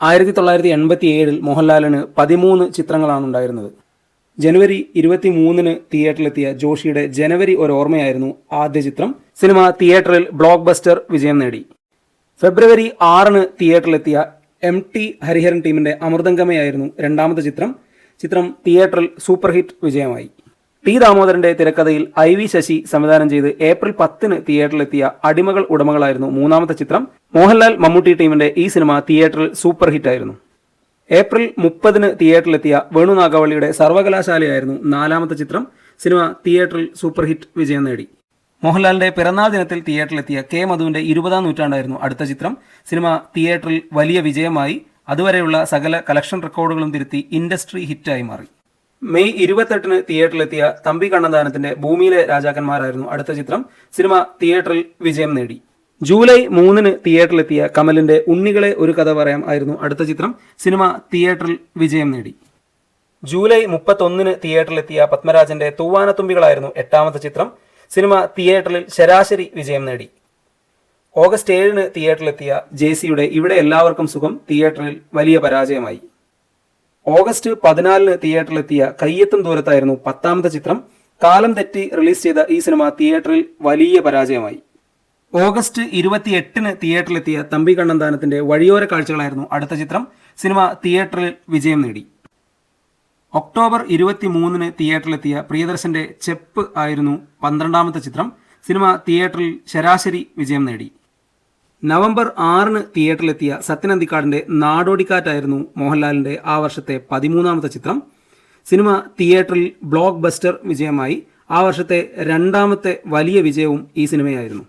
ആയിരത്തി തൊള്ളായിരത്തി എൺപത്തി ഏഴിൽ മോഹൻലാലിന് പതിമൂന്ന് ചിത്രങ്ങളാണ് ഉണ്ടായിരുന്നത്. ജനുവരി ഇരുപത്തി മൂന്നിന് തിയേറ്ററിലെത്തിയ ജോഷിയുടെ ജനുവരി ഒരു ഓർമ്മയായിരുന്നു ആദ്യ ചിത്രം. സിനിമ തിയേറ്ററിൽ ബ്ലോക്ക് ബസ്റ്റർ വിജയം നേടി. ഫെബ്രുവരി ആറിന് തിയേറ്ററിലെത്തിയ എം ടി ഹരിഹരൻ ടീമിന്റെ അമൃതംഗമയായിരുന്നു രണ്ടാമത്തെ ചിത്രം. ചിത്രം തിയേറ്ററിൽ സൂപ്പർ ഹിറ്റ് വിജയമായി. ടി ദാമോദരന്റെ തിരക്കഥയിൽ ഐ വി ശശി സംവിധാനം ചെയ്ത് ഏപ്രിൽ പത്തിന് തിയേറ്ററിലെത്തിയ അടിമകൾ ഉടമകളായിരുന്നു മൂന്നാമത്തെ ചിത്രം. മോഹൻലാൽ മമ്മൂട്ടി ടീമിന്റെ ഈ സിനിമ തിയേറ്ററിൽ സൂപ്പർ ഹിറ്റ് ആയിരുന്നു ഏപ്രിൽ മുപ്പതിന് തിയേറ്ററിലെത്തിയ വേണു നാഗവള്ളിയുടെ സർവകലാശാലയായിരുന്നു നാലാമത്തെ ചിത്രം. സിനിമ തിയേറ്ററിൽ സൂപ്പർ ഹിറ്റ് വിജയം നേടി. മോഹൻലാലിന്റെ പിറന്നാൾ ദിനത്തിൽ തിയേറ്ററിലെത്തിയ കെ മധുവിന്റെ ഇരുപതാം നൂറ്റാണ്ടായിരുന്നു അടുത്ത ചിത്രം. സിനിമ തിയേറ്ററിൽ വലിയ വിജയമായി. അതുവരെയുള്ള സകല കളക്ഷൻ റെക്കോർഡുകളും തിരുത്തി ഇൻഡസ്ട്രി ഹിറ്റായി മാറി. മെയ് ഇരുപത്തെട്ടിന് തിയേറ്ററിലെത്തിയ തമ്പി കണ്ണന്താനത്തിന്റെ ഭൂമിയിലെ രാജാക്കന്മാരായിരുന്നു അടുത്ത ചിത്രം. സിനിമ തിയേറ്ററിൽ വിജയം നേടി. ജൂലൈ മൂന്നിന് തിയേറ്ററിലെത്തിയ കമലിന്റെ ഉണ്ണികളെ ഒരു കഥ പറയാം ആയിരുന്നു അടുത്ത ചിത്രം. സിനിമ തിയേറ്ററിൽ വിജയം നേടി. ജൂലൈ മുപ്പത്തൊന്നിന് തിയേറ്ററിലെത്തിയ പത്മരാജന്റെ തൂവാനത്തുമ്പികളായിരുന്നു എട്ടാമത്തെ ചിത്രം. സിനിമ തിയേറ്ററിൽ ശരാശരി വിജയം നേടി. ഓഗസ്റ്റ് ഏഴിന് തിയേറ്ററിലെത്തിയ ജെ സിയുടെ ഇവിടെ എല്ലാവർക്കും സുഖം തിയേറ്ററിൽ വലിയ പരാജയമായി. ഓഗസ്റ്റ് പതിനാലിന് തിയേറ്ററിലെത്തിയ കയ്യെത്തും ദൂരത്തായിരുന്നു പത്താമത്തെ ചിത്രം. കാലം തെറ്റി റിലീസ് ചെയ്ത ഈ സിനിമ തിയേറ്ററിൽ വലിയ പരാജയമായി. ഓഗസ്റ്റ് ഇരുപത്തി എട്ടിന് തിയേറ്ററിലെത്തിയ തമ്പി കണ്ണന്താനത്തിന്റെ വഴിയോര കാഴ്ചകളായിരുന്നു അടുത്ത ചിത്രം. സിനിമ തിയേറ്ററിൽ വിജയം നേടി. ഒക്ടോബർ ഇരുപത്തി മൂന്നിന് തിയേറ്ററിലെത്തിയ പ്രിയദർശന്റെ ചെപ്പ് ആയിരുന്നു പന്ത്രണ്ടാമത്തെ ചിത്രം. സിനിമ തിയേറ്ററിൽ ശരാശരി വിജയം നേടി. നവംബർ ആറിന് തിയേറ്ററിലെത്തിയ സത്യനന്ദിക്കാടിന്റെ നാടോടിക്കാറ്റായിരുന്നു മോഹൻലാലിന്റെ ആ വർഷത്തെ പതിമൂന്നാമത്തെ ചിത്രം. സിനിമ തിയേറ്ററിൽ ബ്ലോക്ക് ബസ്റ്റർ വിജയമായി. ആ വർഷത്തെ രണ്ടാമത്തെ വലിയ വിജയവും ഈ സിനിമയായിരുന്നു.